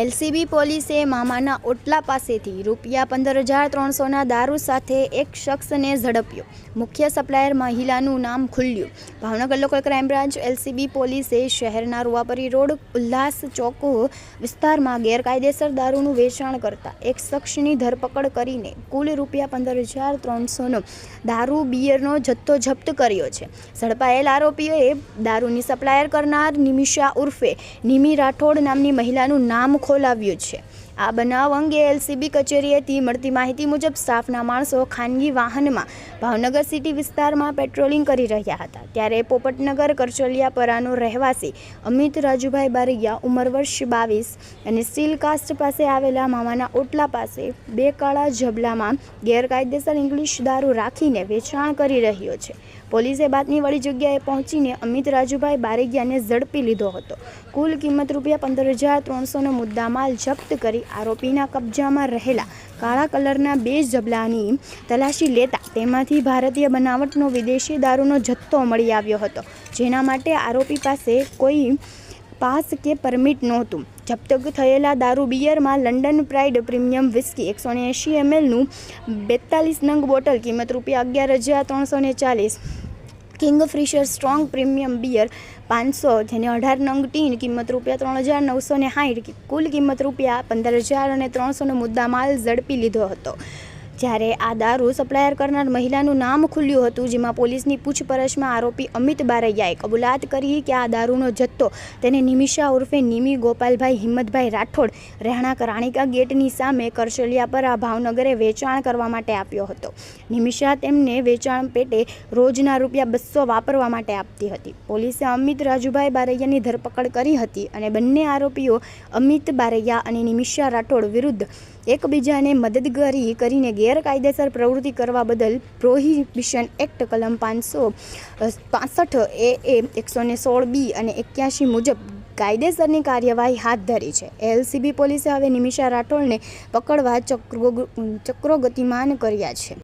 LCB પોલીસે મામાના ઓટલા પાસેથી રૂપિયા પંદર હજાર ત્રણસોના દારૂ સાથે એક શખ્સને ઝડપ્યો. મુખ્ય સપ્લાયર મહિલાનું નામ ખુલ્યું. Bhavnagar local crime branch LCB પોલીસે શહેરના રૂવાપરી રોડ, ઉલ્લાસ ચોક વિસ્તારમાં ગેરકાયદેસર દારૂનું વેચાણ કરતા એક શખ્સની ધરપકડ કરીને કુલ રૂપિયા પંદર હજાર ત્રણસોનો દારૂ બિયરનો જથ્થો જપ્ત કર્યો છે. ઝડપાયેલ આરોપીઓએ દારૂની સપ્લાયર કરનાર નિમિષા ઉર્ફે નિમી રાઠોડ નામની મહિલાનું નામ ખોલાવ્યું છે. આ બનાવ અંગે એલસીબી કચેરીએથી મળતી માહિતી મુજબ સ્ટાફના માણસો ખાનગી વાહનમાં ભાવનગર સિટી વિસ્તારમાં પેટ્રોલિંગ કરી રહ્યા હતા. ત્યારે પોપટનગર કરચલિયાપરાનો રહેવાસી અમિત રાજુભાઈ બારૈયા ઉંમર વર્ષ બાવીસ અને સ્ટીલ કાસ્ટ પાસે આવેલા મામાના ઓટલા પાસે બે કાળા જબલામાં ગેરકાયદેસર ઇંગ્લિશ દારૂ રાખીને વેચાણ કરી રહ્યો છે. પોલીસે બાતમીવાળી જગ્યાએ પહોંચીને અમિત રાજુભાઈ બારેગિયાને ઝડપી લીધો હતો. કુલ કિંમત રૂપિયા પંદર હજાર ત્રણસોનો મુદ્દામાલ જપ્ત કરી આરોપીના કબજામાં રહેલા કાળા કલરના બે જબલાની તલાશી લેતા તેમાંથી ભારતીય બનાવટનો વિદેશી દારૂનો જથ્થો મળી આવ્યો હતો, જેના માટે આરોપી પાસે કોઈ પાસ કે પરમિટ નહોતું. જપ્ત થયેલા દારૂ બિયરમાં લંડન પ્રાઇડ પ્રીમિયમ વિસ્કી એકસો એંશી એમએલનું બેતાલીસ નંગ બોટલ કિંમત રૂપિયા અગિયાર હજાર ત્રણસો ને ચાલીસ king Fisher strong premium beer પાંચસો જેને અઢાર નંગ ટીન કિંમત રૂપિયા ત્રણ હજાર નવસો ને સાઠ કુલ કિંમત રૂપિયા પંદર હજાર અને ત્રણસોનો મુદ્દામાલ ઝડપી લીધો હતો. જ્યારે આ દારૂ સપ્લાયર કરનાર મહિલાનું નામ ખુલ્યું હતું, જેમાં પોલીસની પૂછપરછમાં આરોપી અમિત બારૈયાએ કબૂલાત કરી કે આ દારૂનો જથ્થો તેને નિમિષા ઉર્ફે નિમી ગોપાલભાઈ હિંમતભાઈ રાઠોડ, રહેણાંક રાણીકા ગેટની સામે કરશલિયાપરા ભાવનગરે વેચાણ કરવા માટે આપ્યો હતો. નિમિષા તેમને વેચાણ પેટે રોજના રૂપિયા બસો વાપરવા માટે આપતી હતી. પોલીસે અમિત રાજુભાઈ બારૈયાની ધરપકડ કરી હતી અને બંને આરોપીઓ અમિત બારૈયા અને નિમિષા રાઠોડ વિરુદ્ધ એકબીજાને મદદગારી કરીને ગેરકાયદેસર પ્રવૃત્તિ કરવા બદલ પ્રોહિબિશન એક્ટ કલમ પાંચસો પાસઠ એ એ એકસો ને સોળ બી અને એક્યાસી મુજબ કાયદેસરની કાર્યવાહી હાથ ધરી છે. એલસીબી પોલીસે હવે નિમિષા રાઠોડને પકડવા ચક્રો ચક્રો ગતિમાન કર્યા છે.